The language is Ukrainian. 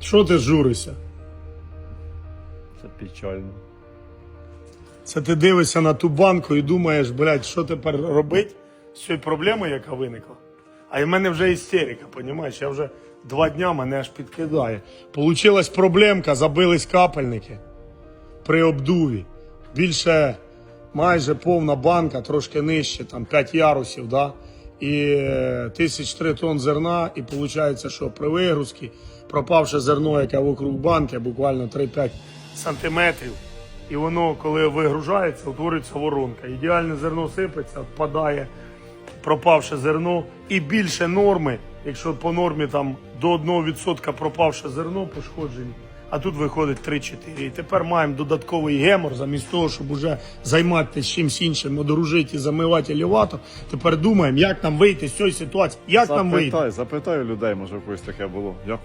Що ти журишся? Це печально. Це ти дивишся на ту банку і думаєш, блядь, що тепер робити з цією проблемою, яка виникла. А в мене вже істерика, понімаєш? Я вже два дня мене аж підкидає. Получилась проблемка, забились капельники при обдуві. Більше майже повна банка, трошки нижче, там 5 ярусів, да? І е, тисяч три тонн зерна, і виходить, що при вигрузці пропавше зерно, яке вокруг банки, буквально 3-5 сантиметрів. І воно, коли вигружається, утворюється воронка. Ідеальне зерно сипеться, впадає пропавше зерно і більше норми, якщо по нормі там до 1% пропавше зерно пошкоджені, а тут виходить 3-4. І тепер маємо додатковий гемор, замість того, щоб уже займатися чимось іншим, одружити замивати елеватор. Тепер думаємо, як нам вийти з цієї ситуації. Як нам вийти? Запитай, запитай у людей, може в когось таке було. Як